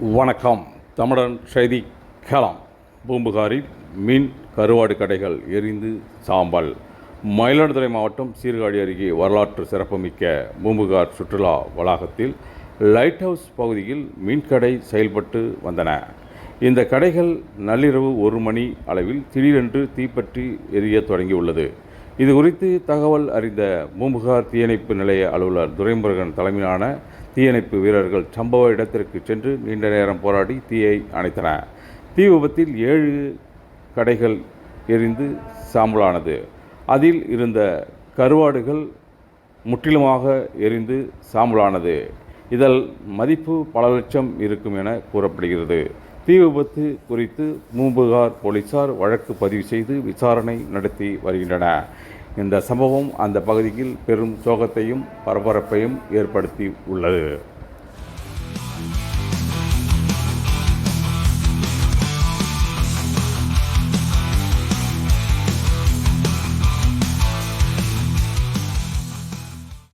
வணக்கம். தமிழன் செய்தி கேளாம். பூம்புகாரி மீன் கருவாடு கடைகள் எரிந்து சாம்பல். மயிலாடுதுறை மாவட்டம் சீர்காழி அருகே வரலாற்று சிறப்புமிக்க பூம்புகார் சுற்றுலா வளாகத்தில் லைட் ஹவுஸ் பகுதியில் மீன்கடை செயல்பட்டு வந்தன. இந்த கடைகள் நள்ளிரவு ஒரு மணி அளவில் திடீரென்று தீப்பற்றி எரிய தொடங்கியுள்ளது. இது குறித்து தகவல் அறிந்த பூம்புகார் தீயணைப்பு நிலைய அலுவலர் துரைமுருகன் தலைமையிலான தீயணைப்பு வீரர்கள் சம்பவ இடத்திற்கு சென்று நீண்ட நேரம் போராடி தீயை அணைத்தனர் தீ விபத்தில் ஏழு கடைகள் எரிந்து சாம்பலானது. அதில் இருந்த கருவாடுகள் முற்றிலுமாக எரிந்து சாம்பலானது. இதில் மதிப்பு பல லட்சம் இருக்கும் என கூறப்படுகிறது. தீ விபத்து குறித்து மூம்புகார் போலீசார் வழக்கு பதிவு செய்து விசாரணை நடத்தி வருகின்றன இந்த சம்பவம் அந்த பகுதியில் பெரும் சோகத்தையும் பரபரப்பையும் ஏற்படுத்தி உள்ளது.